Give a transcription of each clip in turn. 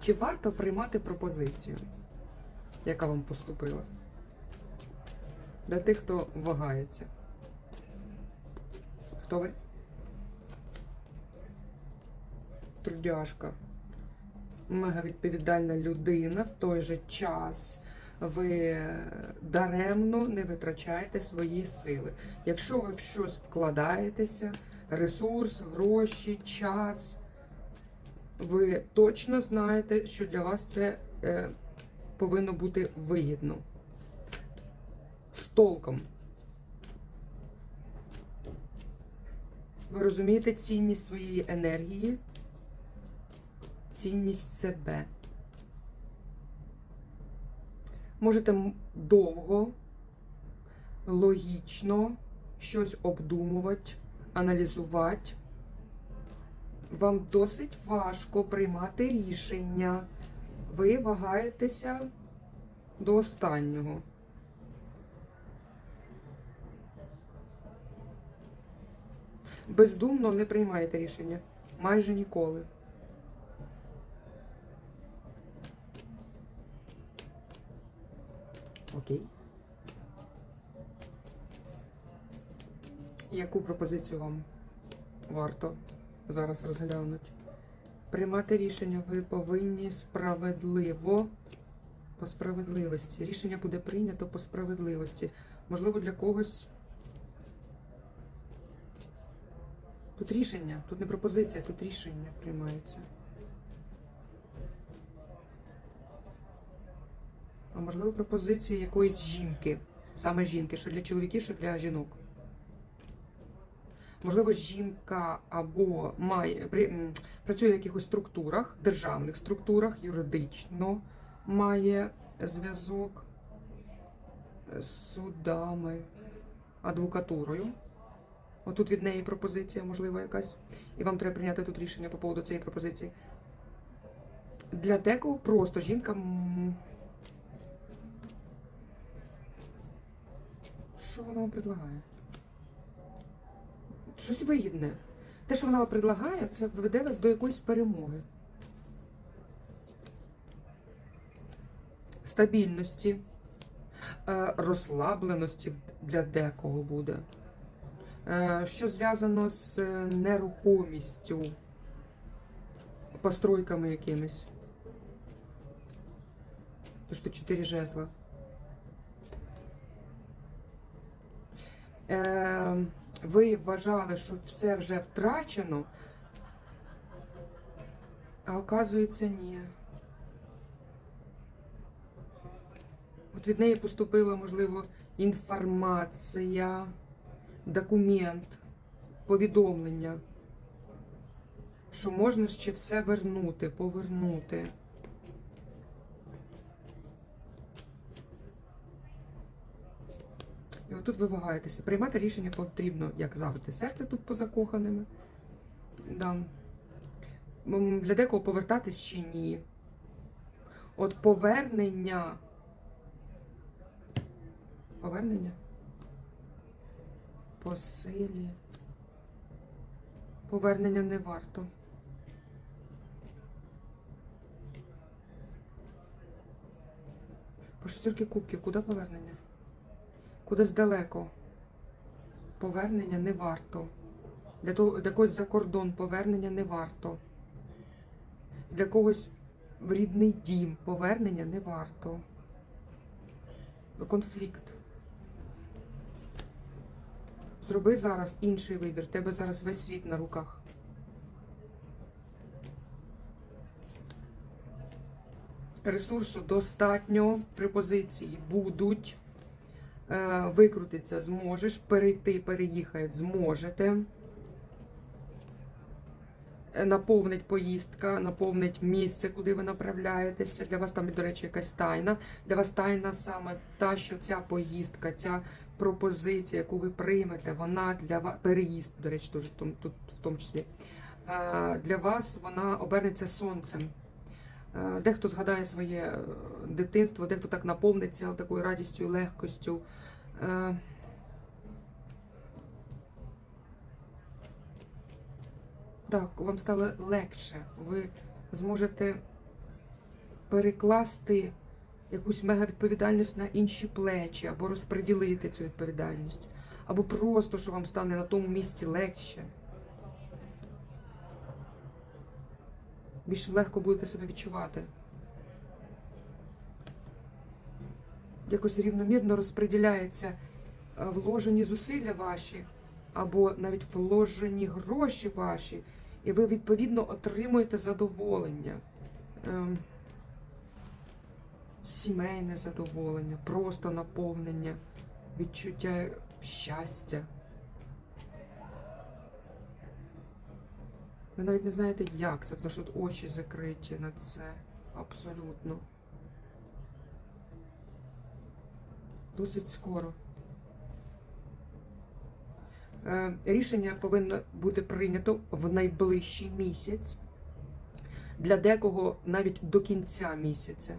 Чи варто приймати пропозицію, яка вам поступила? Для тих, хто вагається. Хто ви? Трудяжка. Мега відповідальна людина в той же час. Ви даремно не витрачаєте свої сили. Якщо ви в щось вкладаєтеся, ресурс, гроші, час, ви точно знаєте, що для вас це е, повинно бути вигідно. З толком. Ви розумієте цінність своєї енергії, цінність себе. Можете довго, логічно щось обдумувати, аналізувати. Вам досить важко приймати рішення. Ви вагаєтеся до останнього. Бездумно не приймаєте рішення. Майже ніколи. Окей. Яку пропозицію вам варто зараз розглянути? Приймати рішення ви повинні справедливо по справедливості. Рішення буде прийнято по справедливості. Можливо, для когось. Тут рішення, тут не пропозиція, тут рішення приймається. А можливо, пропозиція якоїсь жінки. Саме жінки, що для чоловіків, що для жінок. Можливо, жінка або має при, працює в якихось структурах, державних структурах, юридично має зв'язок з судами, адвокатурою. Отут від неї пропозиція, можливо, якась. І вам треба прийняти тут рішення по поводу цієї пропозиції. Для декого просто жінка. Що вона вам предлагає? Щось вигідне. Те, що вона вам предлагає, це веде вас до якоїсь перемоги. Стабільності, е, розслабленості для декого буде. Е, Що зв'язано з е, нерухомістю, постройками якимись. Тож тут чотири жезла. Ви вважали, що все вже втрачено, а оказується, ні. От від неї поступила, можливо, інформація, документ, повідомлення, що можна ще все вернути, повернути. І отут ви вагаєтеся. Приймати рішення потрібно, як завжди. Серце тут позакоханими. Да. Для декого повертатись чи ні. От повернення. Повернення. По силі. Повернення не варто. По шестерки кубків, куди повернення? Кудись далеко. Повернення не варто. Для того, для когось за кордон повернення не варто. Для когось в рідний дім повернення не варто. Конфлікт. Зроби зараз інший вибір. Тебе зараз весь світ на руках. Ресурсу достатньо, препозиції будуть. Е, Викрутитися зможеш, перейти, переїхати зможете. Е, Наповнить поїздка, наповнить місце, куди ви направляєтеся. Для вас там, до речі, якась тайна. Для вас тайна саме та, що ця поїздка, ця пропозиція, яку ви приймете, вона для вас переїзд, до речі, дуже тут в тому числі. Е, Для вас вона обернеться сонцем. Е, Дехто згадає своє е, дитинство, дехто так наповниться такою радістю легкостю. Е, Так, вам стало легше. Ви зможете перекласти якусь мегавідповідальність на інші плечі, або розподілити цю відповідальність, або просто, що вам стане на тому місці легше. Більш легко будете себе відчувати. Якось рівномірно розподіляється е, вложені зусилля ваші, або навіть вложені гроші ваші, і ви відповідно отримуєте задоволення. Ем, Сімейне задоволення, просто наповнення, відчуття щастя. Ви навіть не знаєте, як це, тому що от очі закриті на це. Абсолютно. Досить скоро. Е, Рішення повинно бути прийнято в найближчий місяць. Для декого навіть до кінця місяця.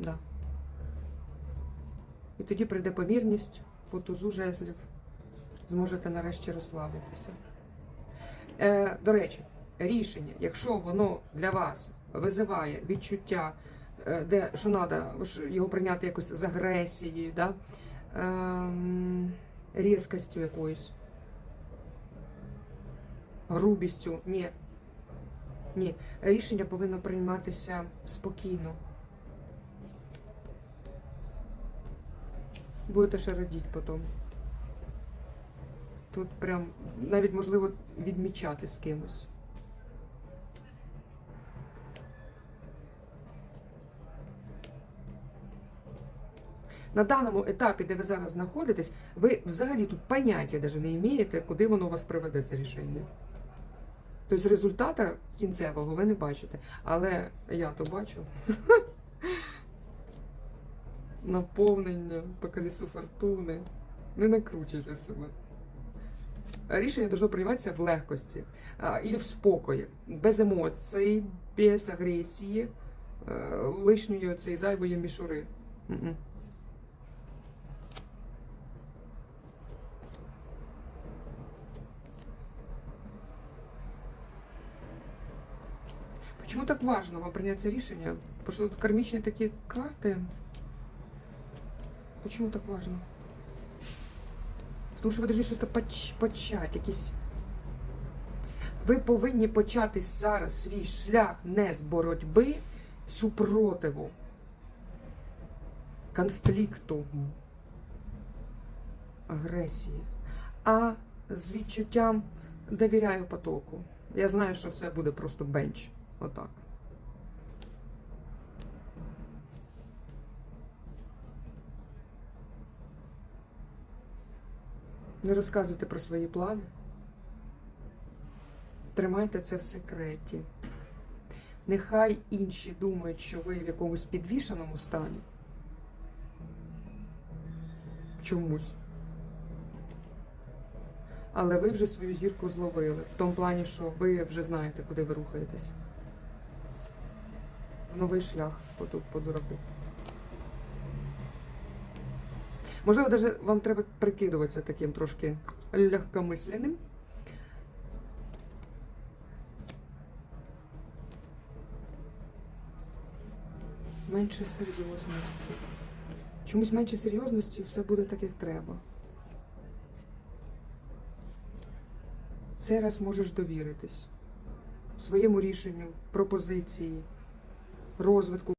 Да. І тоді прийде помірність по тузу жезлів. Зможете нарешті розслабитися. Е, до речі, рішення, якщо воно для вас визиває відчуття, е, де що треба його прийняти якось з агресією, да? ем, різкістю якоюсь, грубістю, ні. Ні, рішення повинно прийматися спокійно. Будете ще радіти потім. Тут прям навіть можливо відмічати з кимось. На даному етапі, де ви зараз знаходитесь, ви взагалі тут поняття навіть не маєте, куди воно вас приведе це рішення. Тобто результата кінцевого ви не бачите. Але я то бачу. Наповнення по колесу фортуни. Не накручуйте себе. Рішення должно прийматися в легкості а, і в спокої, без емоцій, без агресії, е, лишньої цієї зайвої мішури. Почему так важно вам принять це рішення? Потому что тут кармічні такі карти. Почему так важно? Тому що ви повинні щось поч- почати, якісь. Ви повинні почати зараз свій шлях не з боротьби, супротиву, конфлікту, агресії, а з відчуттям довіряю потоку. Я знаю, що все буде просто бенч. Отак. Не розказуйте про свої плани. Тримайте це в секреті. Нехай інші думають, що ви в якомусь підвішеному стані. Чомусь. Але ви вже свою зірку зловили. В тому плані, що ви вже знаєте, куди ви рухаєтесь. В новий шлях по, ду- дураку. Можливо, навіть вам треба прикидуватися таким трошки легкомисленним. Менше серйозності. Чомусь менше серйозності все буде так, як треба. Цей раз можеш довіритись своєму рішенню, пропозиції, розвитку.